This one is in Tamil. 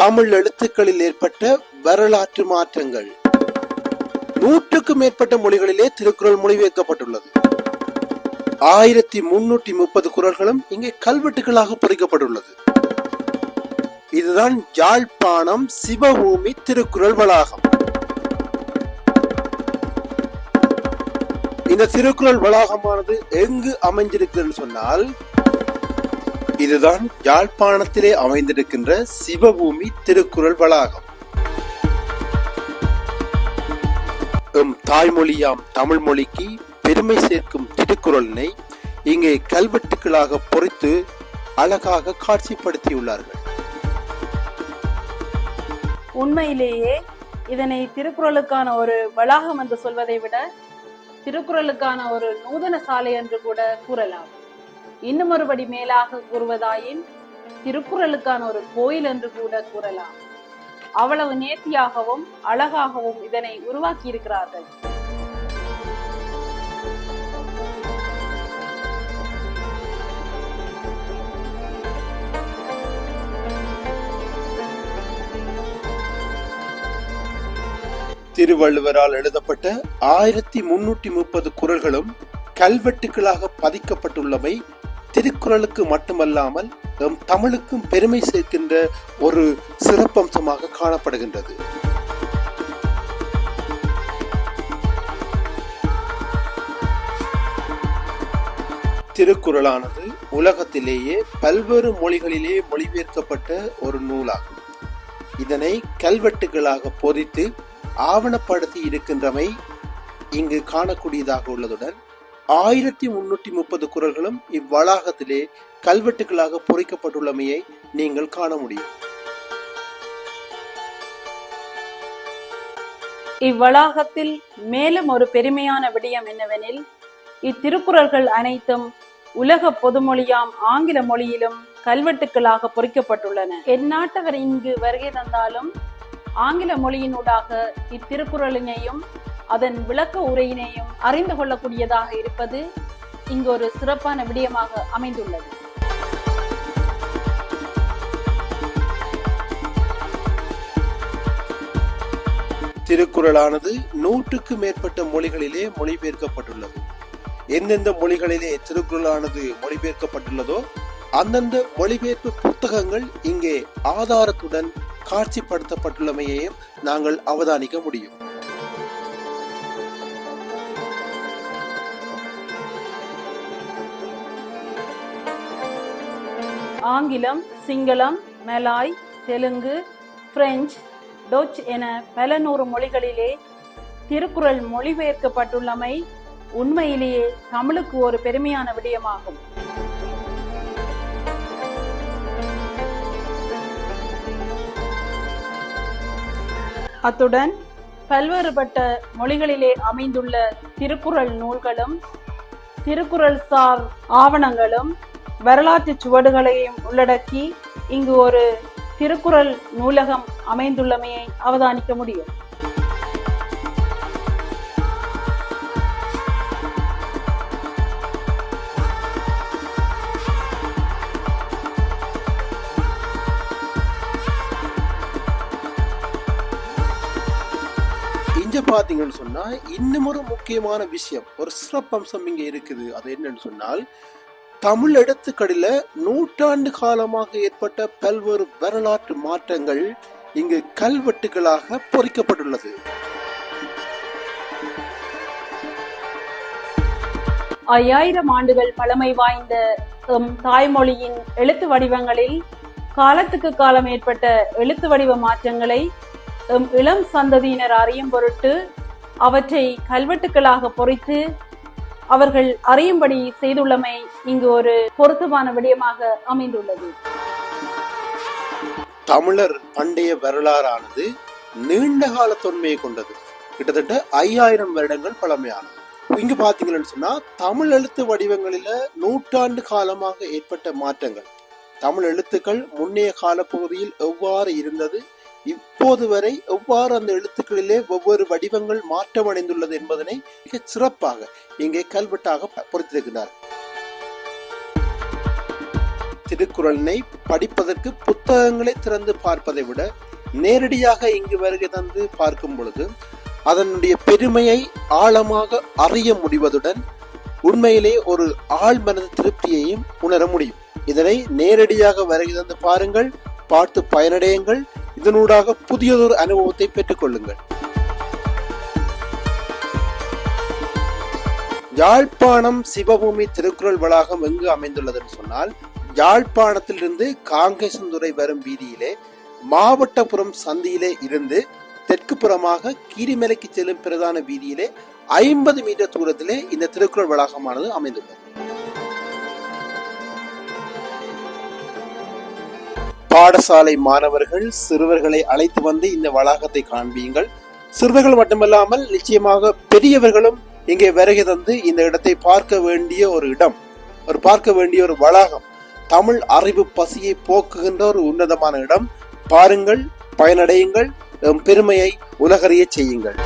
தமிழ் எழுத்துக்களில் ஏற்பட்ட வரலாற்று மாற்றங்கள். நூற்றுக்கும் மேற்பட்ட மொழிகளிலே திருக்குறள் மொழிபெயர்க்கப்பட்டுள்ளது. ஆயிரத்தி முன்னூற்றி முப்பது குரல்களும் இங்கே கல்வெட்டுகளாக பொறிக்கப்பட்டுள்ளது. இதுதான் யாழ்ப்பாணம் சிவபூமி திருக்குறள் வளாகம். இந்த திருக்குறள் வளாகமானது எங்கு அமைஞ்சிருக்குன்னு சொன்னால் இதுதான் யாழ்ப்பாணத்திலே அமைந்திருக்கின்ற சிவபூமி திருக்குறள் வளாகம். எம் தாய்மொழியாம் தமிழ் மொழிக்கு பெருமை சேர்க்கும் திருக்குறளினை இங்கே கல்வெட்டுகளாக பொறித்து அழகாக காட்சிப்படுத்தியுள்ளார்கள். உண்மையிலேயே இதனை திருக்குறளுக்கான ஒரு வளாகம் என்று சொல்வதை விட திருக்குறளுக்கான ஒரு நூதன சாலை என்று கூட கூறலாம். இன்னும் ஒருபடி மேலாக கூறுவதாயின் திருக்குறளுக்கான ஒரு கோயில் என்று கூட கூறலாம். அவ்வளவு நேர்த்தியாகவும் அழகாகவும் இதனை உருவாக்கி இருக்கிறார்கள் திருவள்ளுவரால் எழுதப்பட்ட ஆயிரத்தி முன்னூற்றி முப்பது குறள்களும் கல்வெட்டுகளாக பதிக்கப்பட்டுள்ளமை திருக்குறளுக்கு மட்டுமல்லாமல் நம் தமிழுக்கும் பெருமை சேர்க்கின்ற ஒரு சிறப்பம்சமாக காணப்படுகின்றது. திருக்குறளானது உலகத்திலேயே பல்வேறு மொழிகளிலே மொழிபெயர்க்கப்பட்ட ஒரு நூலாகும். இதனை கல்வெட்டுகளாக பொறித்து ஆவணப்படுத்தி இருக்கின்றமை இங்கு காணக்கூடியதாக உள்ளதுடன் ஆயிரத்தி முன்னூற்றி முப்பது குரல்களும் இவ்வளாகத்திலே கல்வெட்டுகளாக பொறிக்கப்பட்டுள்ளமையை நீங்கள் காண முடியும். இவ்வளாகத்தில் மேலும் ஒரு பெருமையான விடயம் என்னவெனில் இத்திருக்குறள்கள் அனைத்தும் உலக பொதுமொழியாம் ஆங்கில மொழியிலும் கல்வெட்டுக்களாக பொறிக்கப்பட்டுள்ளன. எந்நாட்டவர் இங்கு வருகை தந்தாலும் ஆங்கில மொழியினூடாக இத்திருக்குறளினையும் அதன் விளக்க உரையினையும் அறிந்து கொள்ளக்கூடியதாக இருப்பது இங்கு ஒரு சிறப்பான விடயமாக அமைந்துள்ளது. திருக்குறளானது நூற்றுக்கு மேற்பட்ட மொழிகளிலே மொழிபெயர்க்கப்பட்டுள்ளது. எந்தெந்த மொழிகளிலே திருக்குறளானது மொழிபெயர்க்கப்பட்டுள்ளதோ அந்தந்த மொழிபெயர்ப்பு புத்தகங்கள் இங்கே ஆதாரத்துடன் காட்சிப்படுத்தப்பட்டுள்ளமையையும் நாங்கள் அவதானிக்க முடியும். ஆங்கிலம் சிங்களம் மலாய் தெலுங்கு பிரெஞ்சு டொச் என பல நூறு மொழிகளிலே திருக்குறள் மொழிபெயர்க்கப்பட்டுள்ளமை உண்மையிலேயே தமிழுக்கு ஒரு பெருமையான விடயமாகும். அத்துடன் பல்வேறுபட்ட மொழிகளிலே அமைந்துள்ள திருக்குறள் நூல்களும் திருக்குறள் சார் ஆவணங்களும் வரலாற்று சுவடுகளையும் உள்ளடக்கி இங்கு ஒரு திருக்குறள் நூலகம் அமைந்துள்ளமையை அவதானிக்க முடியும். இங்க பாத்தீங்கன்னு சொன்னா இன்னும் ஒரு முக்கியமான விஷயம் ஒரு சிறப்பம்சம் இங்க இருக்குது. அது என்னன்னு சொன்னால் தமிழ் எழுத்துக்களில நூற்றாண்டு காலமாக ஏற்பட்ட பல்வேறு வரலாற்று மாற்றங்கள் இங்கு கல்வெட்டுகளாக பொறிக்கப்பட்டுள்ளது. ஐயாயிரம் ஆண்டுகள் பழமை வாய்ந்த எம் தாய்மொழியின் எழுத்து வடிவங்களில் காலத்துக்கு காலம் ஏற்பட்ட எழுத்து வடிவ மாற்றங்களை எம் இளம் சந்ததியினர் அறியும் பொருட்டு அவற்றை கல்வெட்டுக்களாக பொறித்து அவர்கள் அறியும்படி செய்துள்ளமை இங்கு ஒரு பொருத்தமான விடயமாக அமைந்துள்ளது. தமிழர் பண்டைய வரலாறானது நீண்ட கால தொன்மையை கொண்டது. கிட்டத்தட்ட ஐயாயிரம் வருடங்கள் பழமையானது. இங்கு பாத்தீங்கன்னு சொன்னா தமிழ் எழுத்து வடிவங்களில நூற்றாண்டு காலமாக ஏற்பட்ட மாற்றங்கள். தமிழ் எழுத்துக்கள் முன்னைய காலப்பகுதியில் எவ்வாறு இருந்தது இப்போது வரை எவ்வாறு அந்த எழுத்துக்களிலே ஒவ்வொரு வடிவங்கள் மாற்றமடைந்துள்ளது என்பதனை மிக சிறப்பாக இங்கே கல்வெட்டாக பொறுத்திருக்கிறார் திருக்குறளினை படிப்பதற்கு புத்தகங்களை திறந்து பார்ப்பதை விட நேரடியாக இங்கு வருகை தந்து பார்க்கும் பொழுது அதனுடைய பெருமையை ஆழமாக அறிய முடிவதுடன் உண்மையிலே ஒரு ஆழ்மனது திருப்தியையும் உணர முடியும். இதனை நேரடியாக வருகை தந்து பாருங்கள். பார்த்து பயனடையுங்கள். இதனூடாக புதியதொரு அனுபவத்தை பெற்றுக்கொள்ளுங்கள். யாழ்ப்பாணம் சிவபூமி திருக்குறள் வளாகம் எங்கு அமைந்துள்ளதுன்னு சொன்னால் யாழ்ப்பாணத்திலிருந்து காங்கேசந்துறை வரும் வீதியிலே மாவட்டபுரம் சந்தியிலே இருந்து தெற்கு புறமாக கீரிமலைக்கு செல்லும் பிரதான வீதியிலே ஐம்பது மீட்டர் தூரத்திலே இந்த திருக்குறள் வளாகமானது அமைந்துள்ளது. பாடசாலை மாணவர்கள் சிறுவர்களை அழைத்து வந்து இந்த வளாகத்தை காண்பியுங்கள் சிறுவர்கள் மட்டுமல்லாமல் நிச்சயமாக பெரியவர்களும் இங்கே வருகை தந்து இந்த இடத்தை பார்க்க வேண்டிய ஒரு இடம் ஒரு பார்க்க வேண்டிய ஒரு வளாகம். தமிழ் அறிவு பசியை போக்குகின்ற ஒரு உன்னதமான இடம். பாருங்கள் பயனடையுங்கள் பெருமையை உலகறிய செய்யுங்கள்.